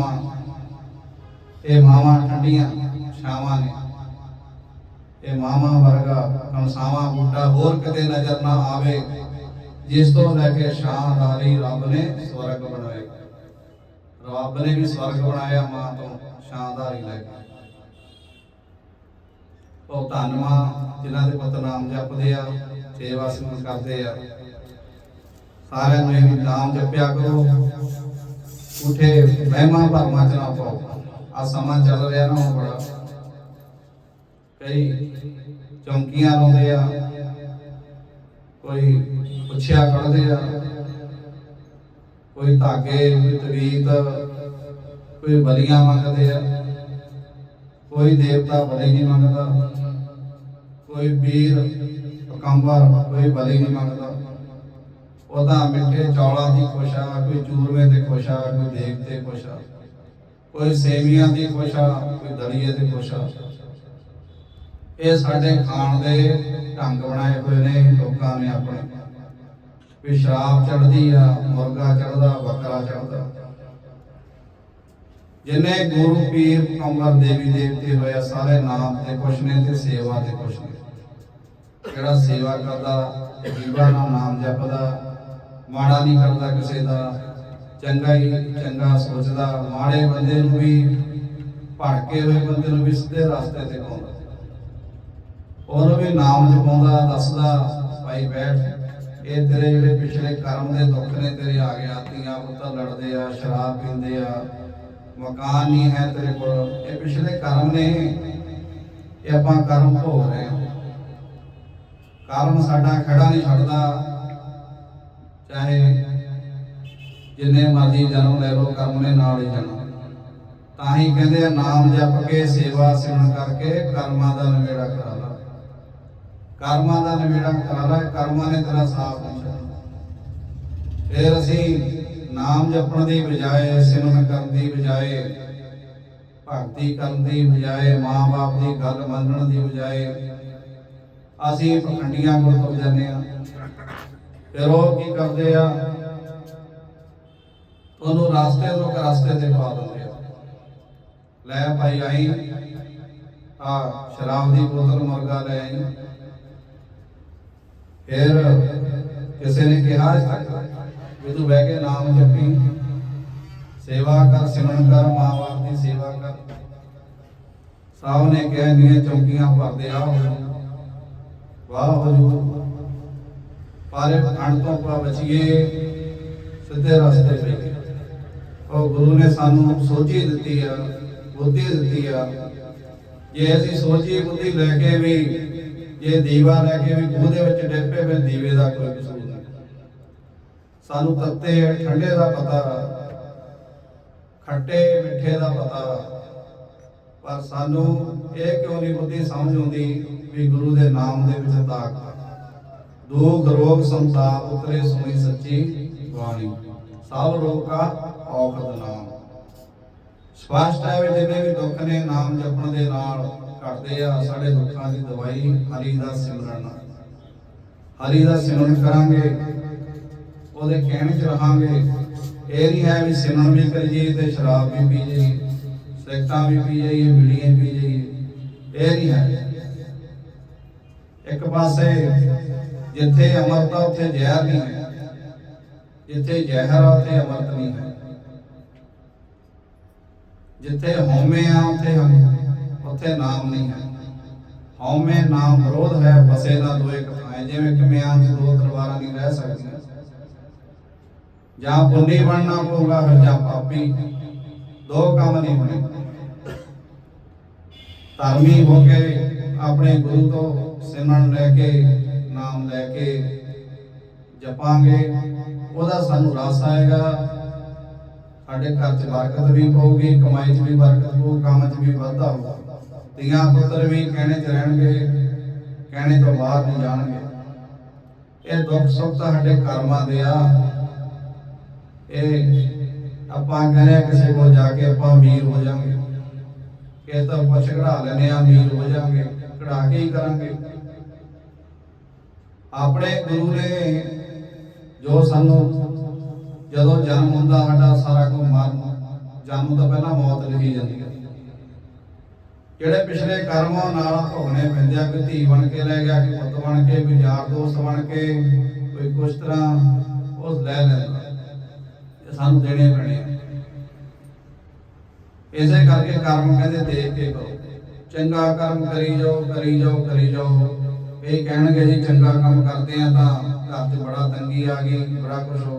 ਛਾਵਾਂ ਇਹ ਮਾਵਾਂ ਠੰਡੀਆਂ ਛਾਵਾਂ ਨੇ। ਇਹ ਮਾਵਾਂ ਵਰਗਾ ਕਨਸਾਵਾਂ ਬੂਟਾ ਹੋਰ ਕਿਤੇ ਨਜ਼ਰ ਨਾ ਆਵੇ, ਜਿਸ ਤੋਂ ਲੈ ਕੇ ਸ਼ਾਨਦਾਰੀ ਰੱਬ ਨੇ ਸਵਰਗ ਬਣਾਏ। ਰੱਬ ਨੇ ਵੀ ਸਵਰਗ ਬਣਾਇਆ ਮਾਂ ਤੋਂ ਸ਼ਾਨਦਾਰੀ ਲੈ ਕੇ। ਉਹ ਧੰਨਵਾਦ ਜਿਨ੍ਹਾਂ ਦੇ ਪੁੱਤ ਨਾਮ ਜਪਦੇ ਆ, ਸੇਵਾ ਸਿਮਰਨ ਕਰਦੇ ਆ। ਸਾਰਿਆਂ ਨੂੰ ਇਹ ਨਾਮ ਜਪਿਆ ਕਰੋ। ਉਠੇ ਮਹਿਮਾ ਭਰਮਾਂ ਚ ਨਾ ਪਾਓ। ਆ ਸਮਾਂ ਚੱਲ ਰਿਹਾ ਨਾ ਹੁਣ ਚੌਂਕੀਆਂ ਲਾਉਂਦੇ ਆ। ਕੋਈ ਪੁੱਛਿਆ ਕੱਢਦੇ ਆ। ਕੋਈ ਧਾਗੇ, ਕੋਈ ਤਵੀਤ, ਕੋਈ ਬਲੀਆਂ ਮੰਗਦੇ ਆ। ਕੋਈ ਦੇਵਤਾ ਬਲੀ ਨਹੀਂ ਮੰਗਦਾ। ਕੋਈ ਵੀਰ ਪਕੰਬਰ, ਕੋਈ ਬਲੀ ਨਹੀਂ ਮੰਗਦਾ। ਉਹਦਾ ਮਿੱਠੇ ਚੌਲਾਂ ਦੀ ਖੁਸ਼ਾ ਕੋਈ ਚੂਰਮੇ ਤੇ ਖੁਸ਼ਾ ਕੋਈ ਦੇਗ ਤੇ ਖੁਸ਼ਾ ਕੋਈ ਸੇਵੀਆਂ ਦੀ ਖੁਸ਼ਾ ਕੋਈ ਦਲੀਏ ਤੇ ਖੁਸ਼ਾ ਇਹ ਸਾਡੇ ਖਾਣ ਦੇ ਢੰਗ ਬਣਾਏ ਹੋਏ ਨੇ, ਲੋਕਾਂ ਨੇ ਆਪਣੇ। ਵੀ ਸ਼ਰਾਬ ਚੜਦੀ ਆ, ਮੁਰਗਾ ਚੜਦਾ ਬੱਕਰਾ ਚੜਦਾ ਜਿਨੇ ਗੁਰੂ ਪੀਰ ਕੰਵਰ ਦੇਵੀ ਦੇਵਤੇ ਹੋਇਆ ਸਾਰੇ ਨਾਮ ਤੇ ਕੁਛ ਨੇ ਤੇ ਸੇਵਾ ਤੇ ਕੁਛ ਨੇ। ਜਿਹੜਾ ਸੇਵਾ ਕਰਦਾ, ਜੀਵਾ ਨਾਲ ਨਾਮ ਜਪਦਾ ਮਾੜਾ ਨਹੀਂ ਕਰਦਾ ਕਿਸੇ ਦਾ। ਚੰਗਾ ਹੀ ਚੰਗਾ ਸੋਚਦਾ। ਮਾੜੇ ਬੰਦੇ ਨੂੰ ਵੀ ਭੜਕੇ ਹੋਏ ਬੰਦੇ ਨੂੰ ਵੀ ਸਿੱਧੇ ਰਸਤੇ ਤੇ ਪਾਉਂਦਾ। ਉਹਨੂੰ ਵੀ ਨਾਮ ਜਪਾਉਂਦਾ, ਦੱਸਦਾ, ਭਾਈ ਬੈਠ, ਇਹ ਤੇਰੇ ਜਿਹੜੇ ਪਿਛਲੇ ਕਰਮ ਦੇ ਦੁੱਖ ਨੇ ਤੇਰੇ ਆ ਗਏ ਆਤੀਆਂ ਪੁੱਤਾਂ ਲੜਦੇ ਆ, ਸ਼ਰਾਬ ਪੀਂਦੇ ਆ, ਮਕਾਨ ਨਹੀਂ ਹੈ ਤੇਰੇ ਕੋਲ। ਇਹ ਪਿਛਲੇ ਕਰਮ ਨੇ। ਇਹ ਆਪਾਂ ਕਰਮ ਭੋਗ ਰਹੇ ਹਾਂ। ਕਰਮ ਸਾਡਾ ਖੜਾ ਨਹੀਂ ਛੱਡਦਾ। ਚਾਹੇ ਜਿੰਨੇ ਮਰਜ਼ੀ ਜਨਮ ਲੈ ਲੋ ਕਰਮ ਨੇ ਨਾਲ ਹੀ ਜਾਣਾ ਤਾਂ ਹੀ ਕਹਿੰਦੇ ਆ, ਨਾਮ ਜਪ ਕੇ ਸੇਵਾ ਸਿਮਰਨ ਕਰਕੇ ਕਰਮਾਂ ਦਾ ਨਿਬੇੜਾ ਕਰਾ ਲਾ। ਕਰਮਾਂ ਦਾ ਨਿਬੇੜਾ ਕਰਾ ਲਾ, ਕਰਮਾਂ ਨੇ ਤੇਰਾ ਸਾਥ ਨਹੀਂ ਫਿਰ ਅਸੀਂ ਨਾਮ ਜਪਣ ਦੀ ਬਜਾਏ, ਸਿਮਰਨ ਕਰਨ ਦੀ ਬਜਾਏ, ਭਗਤੀ ਕਰਨ ਦੀ ਬਜਾਏ, ਮਾਂ-ਬਾਪ ਦੀ ਗੱਲ ਮੰਨਣ ਦੀ ਬਜਾਏ ਅਸੀਂ ਪਖੰਡੀਆਂ ਕੋਲ ਤੁਰ ਜਾਂਦੇ ਆ ਫਿਰ ਉਹ ਕੀ ਕਰਦੇ ਆ? ਤੁਹਾਨੂੰ ਰਾਸਤੇ ਤੋਂ ਰਾਸਤੇ ਤੇ ਪਾ ਦਿੰਦੇ ਆ। ਲੈ ਭਾਈ ਆਈ, ਆ ਸ਼ਰਾਬ ਦੀ ਬੋਤਲ ਮੁਰਗਾ ਲੈ ਆਈ। ਫਿਰ ਕਿਸੇ ਨੇ ਕਿਹਾ ਵੀ ਤੂੰ ਬਹਿ ਕੇ ਨਾਮ ਜਪੀ। ਸੇਵਾ ਕਰ, ਸਿਮਰਨ ਕਰ ਮਾਂ-ਬਾਪ ਦੀ ਸੇਵਾ ਕਰ। ਸਾਹ ਨੇ ਕਹਿ ਦੀਆਂ ਚੌਕੀਆਂ ਭਰਦੇ ਆ ਵਾਹ, ਹਜੂਰ। ਪਾਰੇ ਖੰਡ ਤੋਂ ਪਾ ਬਚੀਏ ਸਿੱਧੇ ਰਸਤੇ ਤੇ। ਉਹ ਗੁਰੂ ਨੇ ਸਾਨੂੰ ਸੋਝੀ ਦਿੱਤੀ ਆ, ਬੁੱਧੀ ਦਿੱਤੀ ਆ। ਜੇ ਅਸੀਂ ਸੋਝੀ ਬੁੱਧੀ ਲੈ ਕੇ ਵੀ, ਜੇ ਦੀਵਾ ਲੈ ਕੇ ਵੀ ਖੂਹ ਦੇ ਵਿੱਚ ਡਿੱਪੇ ਫਿਰ ਦੀਵੇ ਦਾ ਕੋਈ ਕਸੂਰ ਨਹੀਂ। ਸਾਨੂੰ ਤੱਤੇ, ਠੰਡੇ ਦਾ ਪਤਾ, ਖੱਟੇ, ਮਿੱਠੇ ਦਾ ਪਤਾ। ਪਰ ਸਾਨੂੰ ਇਹ ਕਿਉਂ ਨਹੀਂ ਬੁੱਧੀ ਸਮਝ ਆਉਂਦੀ ਵੀ ਗੁਰੂ ਦੇ ਨਾਮ ਦੇ ਵਿੱਚ ਤਾਕਤ ਦੁਖ, ਰੋਗ, ਸੰਤਾਪ ਉਤਰੇ ਸੁਣੀ ਸੱਚੀ ਬਾਣੀ। ਸਭ ਰੋਗਾ ਔਖਦ ਨਾਮ ਸਪਸ਼ਟ ਹੈ ਵੀ ਜਿੰਨੇ ਵੀ ਦੁੱਖ ਨੇ, ਨਾਮ ਜਪਣ ਦੇ ਨਾਲ ਘਟਦੇ ਆ। ਸਾਡੇ ਦੁੱਖਾਂ ਦੀ ਦਵਾਈ ਹਰੀ ਦਾ ਸਿਮਰਨ। ਹਰੀ ਦਾ ਸਿਮਰਨ ਕਰਾਂਗੇ, ਉਹਦੇ ਕਹਿਣ ਚ ਰਹਾਂਗੇ। ਇਹ ਨਹੀਂ ਹੈ ਵੀ ਸਿਮਰਨ ਵੀ ਕਰੀਏ ਤੇ ਸ਼ਰਾਬ ਵੀ ਪੀ ਜਾਈਏ ਸਿਗਰਟਾਂ ਵੀ ਪੀ ਜਾਈਏ ਬੀੜੀਆਂ ਪੀ ਜਾਈਏ ਇਹ ਨਹੀਂ ਹੈ। ਇੱਕ ਪਾਸੇ ਜਿੱਥੇ ਅਮਰਤਾ, ਉੱਥੇ ਜ਼ਹਿਰ ਨਹੀਂ ਹੈ। ਜਿੱਥੇ ਜ਼ਹਿਰ ਆ, ਉੱਥੇ ਅਮਰਤ ਨਹੀਂ ਹੈ। ਜਿੱਥੇ ਹਉਮੈ ਆ, ਉੱਥੇ ਉੱਥੇ ਨਾਮ ਨਹੀਂ ਹੈ। ਹਉਮੈ, ਨਾਮ, ਵਿਰੋਧ ਹੈ ਬਸੇ ਨਾ ਦੋਏ ਕਥਾਏ ਜਿਵੇਂ ਕਿਮਿਆਂ ਚ ਦੋ ਤਲਵਾਰਾਂ ਨਹੀਂ ਰਹਿ ਸਕਦੀਆਂ ਜਾਂ ਪੁੰਨੀ ਬਣਨਾ ਪਊਗਾ, ਫਿਰ ਜਾਂ ਪਾਪੀ। ਦੋ ਕੰਮ ਨਹੀਂ ਹੋਣੇ। ਧਰਮੀ ਹੋ ਕੇ ਆਪਣੇ ਗੁਰੂ ਤੋਂ ਸਿਮਰਨ ਲੈ ਕੇ ਨਾਮ ਲੈ ਕੇ ਜਪਾਂਗੇ, ਉਹਦਾ ਸਾਨੂੰ ਰਸ ਆਏਗਾ। ਸਾਡੇ ਘਰ 'ਚ ਬਰਕਤ ਵੀ ਪਊਗੀ, ਕਮਾਈ 'ਚ ਵੀ ਬਰਕਤ ਪਊ, ਕੰਮ 'ਚ ਵੀ ਵਾਧਾ ਹੋਊਗਾ। ਧੀਆਂ ਪੁੱਤਰ ਵੀ ਕਹਿਣੇ 'ਚ ਰਹਿਣਗੇ, ਕਹਿਣੇ ਤੋਂ ਬਾਹਰ ਨਹੀਂ ਜਾਣਗੇ। ਇਹ ਦੁੱਖ ਸੁੱਖ ਤਾਂ ਸਾਡੇ ਕਰਮਾਂ ਦੇ ਆ। ਇਹ ਆਪਾਂ ਕਹਿੰਦੇ ਕਿਸੇ ਕੋਲ ਜਾ ਕੇ ਆਪਾਂ ਅਮੀਰ ਹੋ ਜਾਵਾਂਗੇ ਇਹ ਤਾਂ ਪੁੱਛ ਕਢਾ ਲੈਨੇ ਆ, ਅਮੀਰ ਹੋ ਜਾਵਾਂਗੇ ਕਢਾ ਕੇ ਹੀ ਕਰਾਂਗੇ। ਆਪਣੇ ਗੁਰੂ ਨੇ ਜੋ ਸਾਨੂੰ ਜਦੋਂ ਜਨਮ ਹੁੰਦਾ ਸਾਡਾ ਸਾਰਾ ਕੁਝ ਮਰਨ, ਜਨਮ ਤੋਂ ਪਹਿਲਾਂ ਮੌਤ ਲਿਖੀ ਜਾਂਦੀ ਹੈ। ਜਿਹੜੇ ਪਿਛਲੇ ਕਰਮਾਂ ਨਾਲ ਭੋਗਣੇ ਪੈਂਦੇ ਆ ਕਿ ਧੀ ਬਣ ਕੇ ਲੈ ਗਿਆ ਕਿ ਪੁੱਤ ਬਣ ਕੇ, ਕੋਈ ਯਾਰ ਦੋਸਤ ਬਣ ਕੇ, ਕੋਈ ਕੁਛ ਤਰ੍ਹਾਂ ਉਸ ਲੈ ਲੈਂਦਾ। ਇਹ ਸਾਨੂੰ ਦੇਣੇ ਪੈਣੇ ਇਸੇ ਕਰਕੇ ਕਰਮ ਕਹਿੰਦੇ ਦੇਖ ਕੇ ਕਰੋ। ਚੰਗਾ ਕਰਮ ਕਰੀ ਜਾਓ ਕਰੀ ਜਾਓ ਕਰੀ ਜਾਓ। ਇਹ ਕਹਿਣਗੇ ਜੀ, ਚੰਗਾ ਕੰਮ ਕਰਦੇ ਆ ਤਾਂ ਘਰ 'ਚ ਬੜਾ ਤੰਗੀ ਆ ਗਈ, ਬੜਾ ਕੁਝ ਹੋ